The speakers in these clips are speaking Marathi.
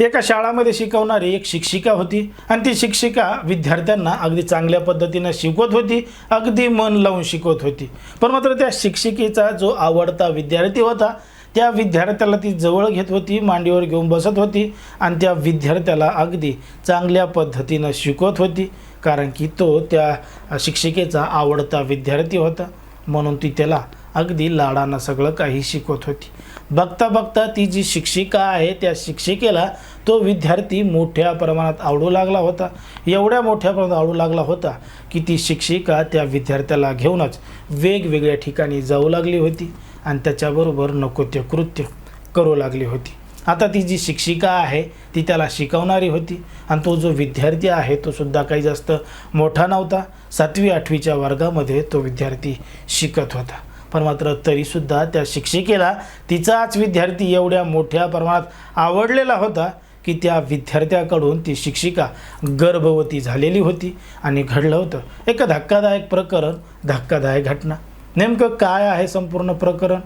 एका शाळामध्ये शिकवणारी एक शिक्षिका होती आणि ती शिक्षिका विद्यार्थ्यांना अगदी चांगल्या पद्धतीनं शिकवत होती अगदी मन लावून शिकवत होती. पण मात्र त्या शिक्षिकेचा जो आवडता विद्यार्थी होता त्या विद्यार्थ्याला ती जवळ घेत होती मांडीवर घेऊन बसत होती आणि त्या विद्यार्थ्याला अगदी चांगल्या पद्धतीनं शिकवत होती कारण की तो त्या शिक्षिकेचा आवडता विद्यार्थी होता. म्हणून ती त्याला अगदी लाडानं सगळं काही शिकवत होती. बघता बघता ती जी शिक्षिका आहे त्या शिक्षिकेला तो विद्यार्थी मोठ्या प्रमाणात आवडू लागला होता. एवढ्या मोठ्या प्रमाणात आवडू लागला होता की ती शिक्षिका त्या विद्यार्थ्याला घेऊनच वेगवेगळ्या ठिकाणी जाऊ लागली होती आणि त्याच्याबरोबर नको ते कृत्य करू लागली होती. आता ती जी शिक्षिका आहे ती त्याला शिकवणारी होती आणि तो जो विद्यार्थी आहे तो सुद्धा काही जास्त मोठा नव्हता. सातवी आठवीच्या वर्गामध्ये तो विद्यार्थी शिकत होता. पण मात्र तरीसुद्धा त्या शिक्षिकेला तिचाच विद्यार्थी एवढ्या मोठ्या प्रमाणात आवडलेला होता की त्या विद्यार्थ्याकडून ती शिक्षिका गर्भवती झालेली होती आणि घडलं होतं. एक धक्कादायक प्रकरण धक्कादायक घटना. नेमकं काय आहे संपूर्ण प्रकरण?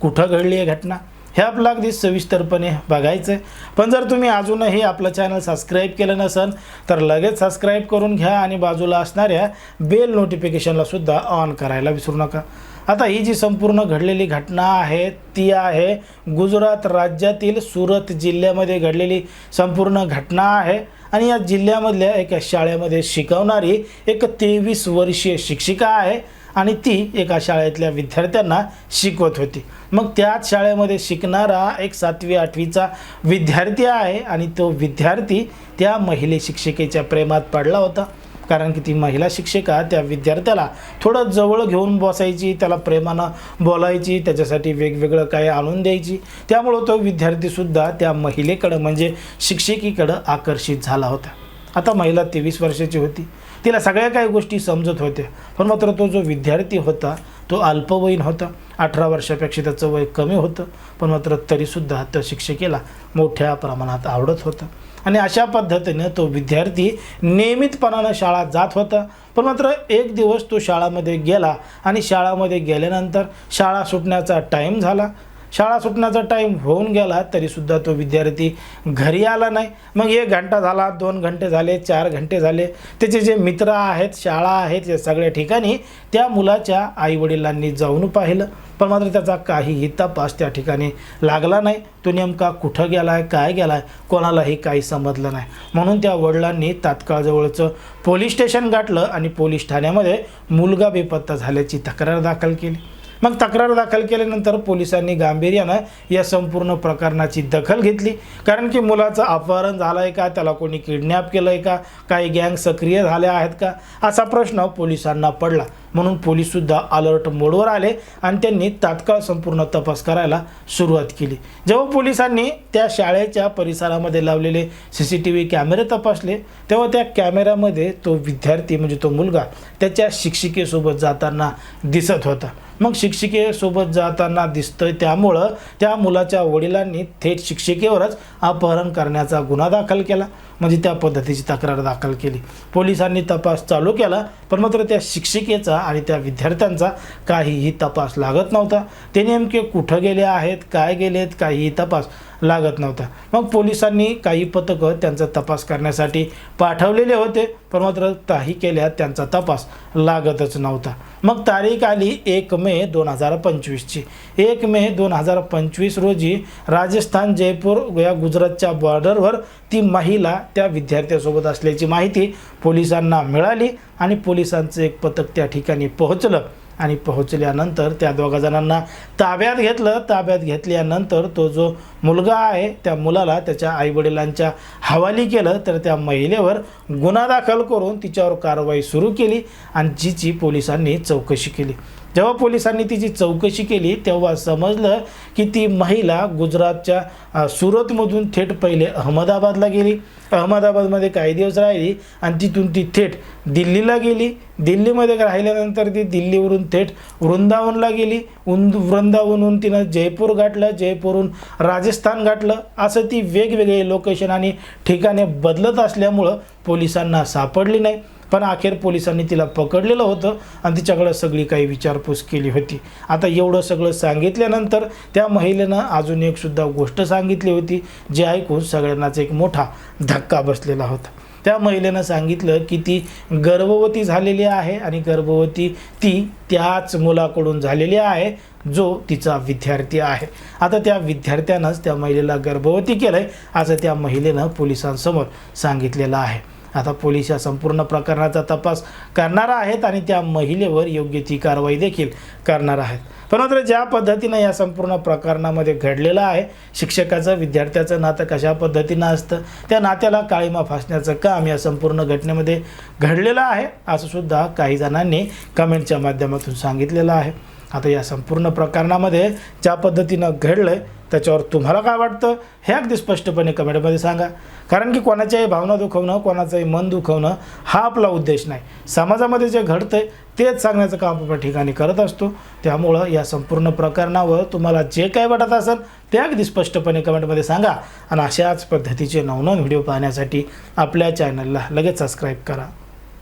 कुठं घडली आहे घटना? हे आपलं अगदी सविस्तरपणे बघायचं आहे पण जर तुम्ही अजूनही आपलं चॅनल सबस्क्राईब केलं नसेल तर लगेच सबस्क्राईब करून घ्या आणि बाजूला असणाऱ्या बेल नोटिफिकेशनला सुद्धा ऑन करायला विसरू नका. आता ही जी संपूर्ण घडलेली घटना आहे ती आहे गुजरात राज्यातील सुरत जिल्ह्यामध्ये घडलेली संपूर्ण घटना आहे. आणि या जिल्ह्यामधल्या एका शाळेमध्ये शिकवणारी एक तेवीस वर्षीय शिक्षिका आहे. आणि ती एका शाळेतल्या विद्यार्थ्यांना शिकवत होती. मग त्याच शाळेमध्ये शिकणारा एक सातवी आठवीचा विद्यार्थी आहे आणि तो विद्यार्थी त्या महिले शिक्षिकेच्या प्रेमात पडला होता. कारण की ती महिला शिक्षिका त्या विद्यार्थ्याला थोडं जवळ घेऊन बसायची त्याला प्रेमानं बोलायची त्याच्यासाठी वेगवेगळं काय आणून द्यायची. त्यामुळं तो विद्यार्थीसुद्धा त्या महिलेकडं म्हणजे शिक्षिकेकडं आकर्षित झाला होता. आता महिला तेवीस वर्षाची होती. तिला सगळ्या काही गोष्टी समजत होत्या. पण मात्र तो जो विद्यार्थी होता तो अल्पवयीन होता. अठरा वर्षापेक्षा त्याचं वय कमी होतं. पण मात्र तरीसुद्धा त्या शिक्षिकेला मोठ्या प्रमाणात आवडत होतं. आणि अशा पद्धतीनं तो विद्यार्थी नियमितपणानं शाळा जात होता. पण मात्र एक दिवस तो शाळामध्ये गेला आणि शाळामध्ये गेल्यानंतर शाळा सुटण्याचा टाईम झाला. शाळा सुटण्याचा टाईम होऊन गेला तरीसुद्धा तो विद्यार्थी घरी आला नाही. मग एक घंटा झाला दोन घंटे झाले चार घंटे झाले. त्याचे जे मित्र आहेत शाळा आहेत या सगळ्या ठिकाणी त्या मुलाच्या आईवडिलांनी जाऊन पाहिलं. पण मात्र त्याचा काहीही तपास त्या ठिकाणी लागला नाही. तो नेमका कुठं गेला आहे काय गेला आहे कोणालाही काही समजलं नाही. म्हणून त्या वडिलांनी तात्काळ जवळचं पोलीस स्टेशन गाठलं आणि पोलीस ठाण्यामध्ये मुलगा बेपत्ता झाल्याची तक्रार दाखल केली. मग तक्रार दाखल केल्यानंतर पोलिसांनी गांभीर्यानं या संपूर्ण प्रकरणाची दखल घेतली. कारण की मुलाचं अपहरण झालं आहे का? त्याला कोणी किडनॅप केलं आहे का? काही गँग सक्रिय झाल्या आहेत का? असा प्रश्न पोलिसांना पडला. म्हणून पोलीससुद्धा अलर्ट मोडवर आले आणि त्यांनी तात्काळ संपूर्ण तपास करायला सुरुवात केली. जेव्हा पोलिसांनी त्या शाळेच्या परिसरामध्ये लावलेले सी सी टी व्ही कॅमेरे तपासले तेव्हा त्या कॅमेऱ्यामध्ये तो विद्यार्थी म्हणजे तो मुलगा त्याच्या शिक्षिकेसोबत जाताना दिसत होता. मग शिक्षिकेसोबत जाताना दिसतंय त्यामुळं त्या मुलाच्या वडिलांनी थेट शिक्षिकेवरच अपहरण करण्याचा गुन्हा दाखल केला. म्हणजे त्या पद्धतीची तक्रार दाखल केली. पोलिसांनी तपास चालू केला पण मात्र त्या शिक्षिकेचा आणि त्या विद्यार्थ्यांचा काहीही तपास लागत नव्हता. ते नेमके कुठं गेले आहेत काय गेलेत काहीही तपास. लागत नव्हता मग पोलिसांनी काही पथकं त्यांचा तपास करण्यासाठी पाठवलेले होते पण मात्र काही केल्या त्यांचा तपास लागतच नव्हता. मग तारीख आली एक मे दोन हजार पंचवीसची. एक मे दोन हजार पंचवीस रोजी राजस्थान जयपूर या गुजरातच्या बॉर्डरवर ती महिला त्या विद्यार्थ्यासोबत असल्याची माहिती पोलिसांना मिळाली आणि पोलिसांचं एक पथक त्या ठिकाणी पोहोचलं. आणि पोहोचल्यानंतर त्या दोघा जणांना ताब्यात घेतलं. ताब्यात घेतल्यानंतर तो जो मुलगा आहे त्या मुलाला त्याच्या आईवडिलांच्या हवाली केलं. तर त्या महिलेवर गुन्हा दाखल करून तिच्यावर कारवाई सुरू केली आणि जिची पोलिसांनी चौकशी केली. जेव्हा पोलिसांनी तिची चौकशी केली तेव्हा समजलं की ती महिला गुजरातच्या सुरतमधून थेट पहिले अहमदाबादला गेली. अहमदाबादमध्ये काही दिवस राहिली आणि तिथून ती थेट दिल्लीला गेली. दिल्लीमध्ये राहिल्यानंतर ती दिल्लीवरून थेट वृंदावनला गेली. उंद वृंदावनहून तिनं जयपूर गाठलं. जयपूरहून राजस्थान गाठलं. असं ती वेगवेगळे लोकेशन आणि ठिकाणे बदलत असल्यामुळं पोलिसांना सापडली नाही. पण अखेर पोलिसांनी तिला पकडलेलं होतं आणि तिच्याकडं सगळी काही विचारपूस केली होती. आता एवढं सगळं सांगितल्यानंतर त्या महिलेनं अजून एकसुद्धा गोष्ट सांगितली होती जी ऐकून सगळ्यांनाच एक मोठा धक्का बसलेला होता. त्या महिलेनं सांगितलं की ती गर्भवती झालेली आहे आणि गर्भवती ती त्याच मुलाकडून झालेली आहे जो तिचा विद्यार्थी आहे. आता त्या विद्यार्थ्यानंच त्या महिलेला गर्भवती केलं आहे असं त्या महिलेनं पोलिसांसमोर सांगितलेलं आहे. आता पोलीस या संपूर्ण प्रकरणाचा तपास करणार आहेत आणि त्या महिलेवर योग्य ती कारवाई देखील करणार आहेत. पण मात्र ज्या पद्धतीनं या संपूर्ण प्रकरणामध्ये घडलेलं आहे शिक्षकाचं विद्यार्थ्याचं नातं कशा पद्धतीनं असतं त्या नात्याला काळीमा फासण्याचं काम या संपूर्ण घटनेमध्ये घडलेलं आहे असं सुद्धा काही जणांनी कमेंटच्या माध्यमातून सांगितलेलं आहे. आता या संपूर्ण प्रकरणामध्ये ज्या पद्धतीनं घडलं आहे त्याच्यावर तुम्हाला काय वाटतं हे अगदी स्पष्टपणे कमेंटमध्ये सांगा. कारण की कोणाच्याही भावना दुखवणं कोणाचंही मन दुखवणं हा आपला उद्देश नाही. समाजामध्ये जे घडतं आहे तेच सांगण्याचं काम आपण ठिकाणी करत असतो. त्यामुळं या संपूर्ण प्रकरणावर तुम्हाला जे काय वाटत असेल ते अगदी स्पष्टपणे कमेंटमध्ये सांगा. आणि अशाच पद्धतीचे नवनवीन व्हिडिओ पाहण्यासाठी आपल्या चॅनलला लगेच सबस्क्राईब करा.